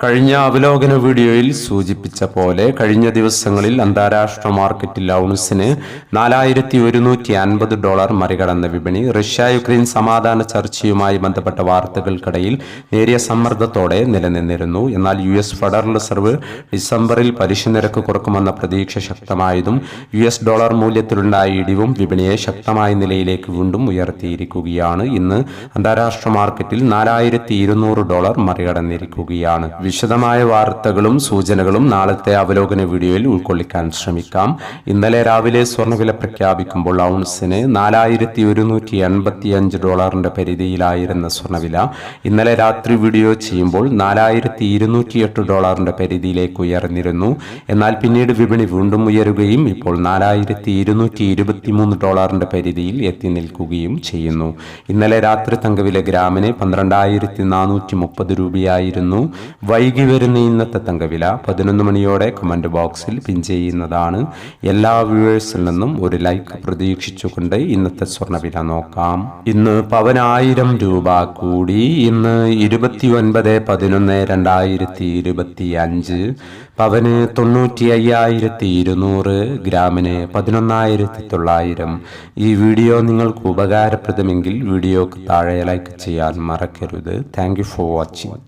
കഴിഞ്ഞ അവലോകന വീഡിയോയിൽ സൂചിപ്പിച്ച പോലെ കഴിഞ്ഞ ദിവസങ്ങളിൽ അന്താരാഷ്ട്ര മാർക്കറ്റിൽ ഔൺസിന് നാലായിരത്തി ഒരുന്നൂറ്റി അൻപത് ഡോളർ മറികടന്ന വിപണി റഷ്യ യുക്രൈൻ സമാധാന ചർച്ചയുമായി ബന്ധപ്പെട്ട വാർത്തകൾക്കിടയിൽ നേരിയ സമ്മർദ്ദത്തോടെ നിലനിന്നിരുന്നു. എന്നാൽ യു എസ് ഫെഡറൽ റിസർവ് ഡിസംബറിൽ പലിശ നിരക്ക് കുറക്കുമെന്ന പ്രതീക്ഷ ശക്തമായതും യു എസ് ഡോളർ മൂല്യത്തിലുണ്ടായ ഇടിവും വിപണിയെ ശക്തമായ നിലയിലേക്ക് വീണ്ടും ഉയർത്തിയിരിക്കുകയാണ്. ഇന്ന് അന്താരാഷ്ട്ര മാർക്കറ്റിൽ നാലായിരത്തി ഡോളർ മറികടന്നിരിക്കുകയാണ്. വിശദമായ വാർത്തകളും സൂചനകളും നാളത്തെ അവലോകന വീഡിയോയിൽ ഉൾക്കൊള്ളിക്കാൻ ശ്രമിക്കാം. ഇന്നലെ രാവിലെ സ്വർണവില പ്രഖ്യാപിക്കുമ്പോൾ ഔൺസിന് നാലായിരത്തി ഒരുന്നൂറ്റി എൺപത്തി അഞ്ച് ഡോളറിന്റെ പരിധിയിലായിരുന്ന സ്വർണവില ഇന്നലെ രാത്രി വീഡിയോ ചെയ്യുമ്പോൾ നാലായിരത്തി ഇരുന്നൂറ്റി എട്ട് ഡോളറിന്റെ പരിധിയിലേക്ക് ഉയർന്നിരുന്നു. എന്നാൽ പിന്നീട് വിപണി വീണ്ടും ഉയരുകയും ഇപ്പോൾ നാലായിരത്തി ഇരുന്നൂറ്റി ഇരുപത്തിമൂന്ന് ഡോളറിന്റെ പരിധിയിൽ എത്തി നിൽക്കുകയും ചെയ്യുന്നു. ഇന്നലെ രാത്രി തങ്കവില ഗ്രാമിന് പന്ത്രണ്ടായിരത്തി നാനൂറ്റി മുപ്പത് രൂപയായിരുന്നു. വൈകി വരുന്ന ഇന്നത്തെ തങ്കവില പതിനൊന്ന് മണിയോടെ കമന്റ് ബോക്സിൽ പിൻ ചെയ്യുന്നതാണ്. എല്ലാ വ്യൂവേഴ്സിൽ നിന്നും ഒരു ലൈക്ക് പ്രതീക്ഷിച്ചുകൊണ്ട് ഇന്നത്തെ സ്വർണവില നോക്കാം. ഇന്ന് പവനായിരം രൂപ കൂടി. ഇന്ന് ഇരുപത്തി ഒൻപത് പതിനൊന്ന് രണ്ടായിരത്തി ഇരുപത്തി അഞ്ച് പവന് തൊണ്ണൂറ്റി അയ്യായിരത്തി ഇരുന്നൂറ് ഗ്രാമിന് പതിനൊന്നായിരത്തി തൊള്ളായിരം ഈ വീഡിയോ നിങ്ങൾക്ക് ഉപകാരപ്രദമെങ്കിൽ വീഡിയോക്ക് താഴെ ലൈക്ക് ചെയ്യാൻ മറക്കരുത്. Thank you for watching.